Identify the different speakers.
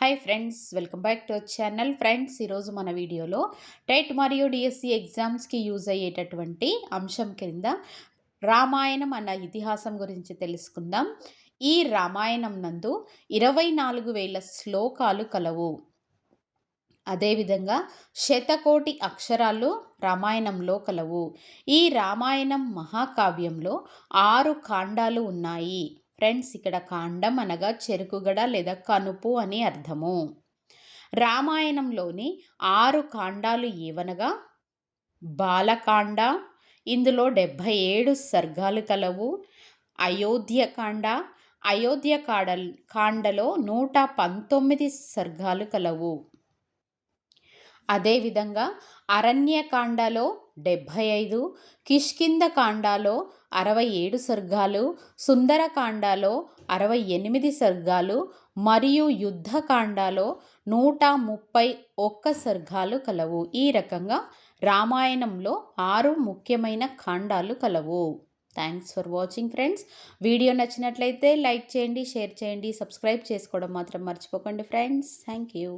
Speaker 1: hi friends welcome back to our channel friends ఈరోజు మన వీడియోలో టెట్ e మరియు డిఎస్సి ఎగ్జామ్స్కి యూజ్ అయ్యేటటువంటి అంశం కింద రామాయణం అన్న ఇతిహాసం గురించి తెలుసుకుందాం ఈ రామాయణం నందు ఇరవై నాలుగు వేల శ్లోకాలు కలవు అదేవిధంగా శతకోటి అక్షరాలు రామాయణంలో కలవు ఈ రామాయణం మహాకావ్యంలో ఆరు కాండాలు ఉన్నాయి ఫ్రెండ్స్ ఇక్కడ కాండం అనగా చెరుకుగడ లేదా కనుపు అని అర్థము రామాయణంలోని ఆరు కాండాలు ఏవనగా బాలకాండ ఇందులో డెబ్భై ఏడు సర్గాలు కలవు అయోధ్యకాండ అయోధ్య కాడ కాండలో నూట పంతొమ్మిది సర్గాలు కలవు అదేవిధంగా అరణ్యకాండలో డెబ్భై ఐదు కిష్కింద కాండాలో అరవై ఏడు సర్గాలు సుందరకాండలో అరవై ఎనిమిది సర్గాలు మరియు యుద్ధకాండలో నూట ముప్పై ఒక్క సర్గాలు కలవు ఈ రకంగా రామాయణంలో ఆరు ముఖ్యమైన కాండాలు కలవు thanks for watching friends video నచ్చినట్లయితే లైక్ చేయండి షేర్ చేయండి సబ్స్క్రైబ్ చేసుకోవడం మాత్రం మర్చిపోకండి ఫ్రెండ్స్ థ్యాంక్ యూ